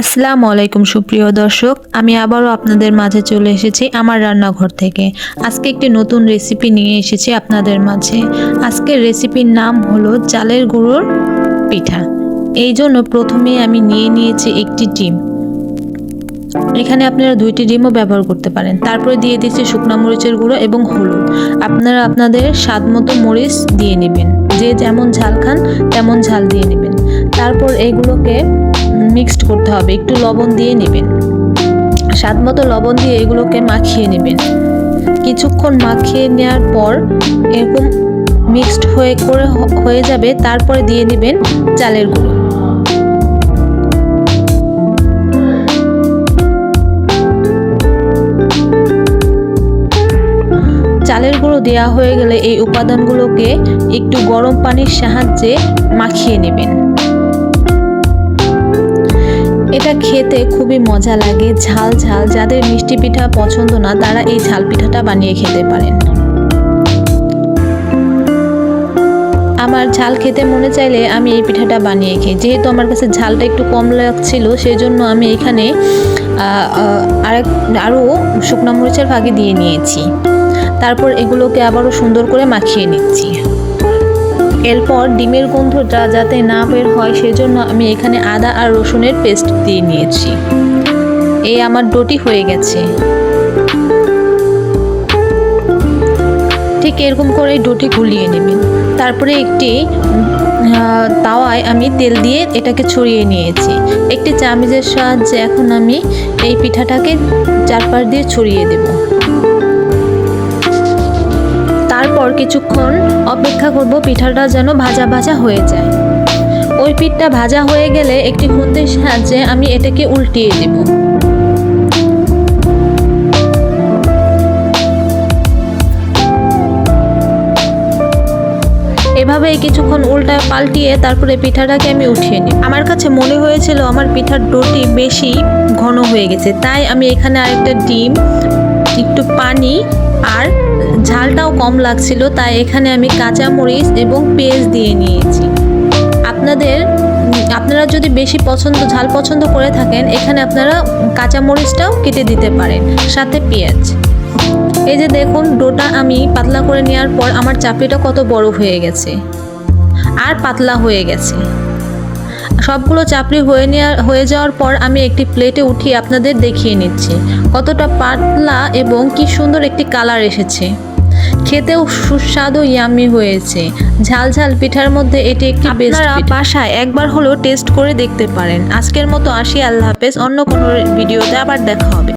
আসসালামু আলাইকুম, সুপ্রিয় দর্শক। আমি আবারও আপনাদের মাঝে চলে এসেছি আমার রান্নাঘর থেকে। আজকে একটি নতুন রেসিপি নিয়ে এসেছি আপনাদের মাঝে। আজকের রেসিপির নাম হলো চালের গুঁড়োর পিঠা। এই জন্য প্রথমে আমি নিয়ে নিয়েছি একটি ডিম। এখানে আপনারা দুইটি ডিমও ব্যবহার করতে পারেন। তারপরে দিয়ে দিচ্ছি শুকনা মরিচের গুঁড়ো এবং হলুদ। আপনারা আপনাদের স্বাদ মতো মরিচ দিয়ে নেবেন। যে যেমন ঝাল খান, তেমন ঝাল দিয়ে নেবেন। তারপর এগুলোকে মিক্সড করতে হবে, একটু লবণ দিয়ে নেবেন। স্বাদ মতো লবণ দিয়ে এগুলোকে মাখিয়ে নেবেন। কিছুক্ষণ মাখিয়ে নেওয়ার পর এরকম মিক্সড হয়ে করে হয়ে যাবে, তারপরে দিয়ে নেবেন চালের গুঁড়ো। চালের গুঁড়ো দেওয়া হয়ে গেলে এই উপাদানগুলোকে একটু গরম পানির সাহায্যে মাখিয়ে নেবেন। এটা খেতে খুবই মজা লাগে, ঝাল ঝাল। যাদের মিষ্টি পিঠা পছন্দ না, তারা এই ঝাল পিঠাটা বানিয়ে খেতে পারেন। আমার ঝাল খেতে মনে চাইলে আমি এই পিঠাটা বানিয়ে খাই যেহেতু আমার কাছে ঝালটা একটু কম লাগছিল সেই জন্য আমি এখানে আরেক আরও শুকনো মরিচের ভাগে দিয়ে নিয়েছি। তারপর এগুলোকে আবারও সুন্দর করে মাখিয়ে নিচ্ছি। এরপর ডিমের গন্ধটা যাতে না বের হয় সেজন্য আমি এখানে আদা আর রসুনের পেস্ট দিয়ে নিয়েছি। এই আমার ডোটি হয়ে গেছে। ঠিক এরকম করে ডোটি গুলিয়ে নেবেন তারপরে একটি তাওয়ায় আমি তেল দিয়ে এটাকে ছড়িয়ে নিয়েছি। একটি চামিজের সাহায্যে এখন আমি এই পিঠাটাকে চারপাশ দিয়ে ছড়িয়ে দেবো। তারপর কিছুক্ষণ অপেক্ষা করব পিঠাটা যেন ভাজা ভাজা হয়ে যায়। ওই পিঠটা ভাজা হয়ে গেলে একটি খুন্তির সাহায্যে আমি এটাকে উল্টিয়ে দেব। এভাবে কিছুক্ষণ উল্টা পাল্টিয়ে তারপরে পিঠাটাকে আমি উঠিয়ে নিই আমার কাছে মনে হয়েছিল আমার পিঠার ডোটি বেশি ঘন হয়ে গেছে, তাই আমি এখানে আরেকটা ডিম একটু পানি আর ঝালটাও কম লাগছিল, তাই এখানে আমি কাঁচামরিচ এবং পেঁয়াজ দিয়ে নিয়েছি। আপনাদের, আপনারা যদি বেশি পছন্দ, ঝাল পছন্দ করে থাকেন, এখানে আপনারা কাঁচামরিচটাও কেটে দিতে পারেন, সাথে পেঁয়াজ। এই যে দেখুন, ডোটা আমি পাতলা করে নেওয়ার পর আমার চাপড়িটা কত বড় হয়ে গেছে, আর পাতলা হয়ে গেছে। সবগুলো চাপড়ি হয়ে নেওয়া হয়ে যাওয়ার পর আমি একটি প্লেটে উঠিয়ে আপনাদের দেখিয়ে নিচ্ছি। কতটা পাতলা এবং কি সুন্দর একটি কালার এসেছে। খেতেও সুস্বাদু ইয়ামি হয়েছে। ঝাল ঝাল পিঠার মধ্যে এটি একটি আপনারা বাসায় একবার হলেও টেস্ট করে দেখতে পারেন। আজকের মতো আসি। আল্লাহ হাফেজ। অন্য কোনো ভিডিওতে আবার দেখা হবে।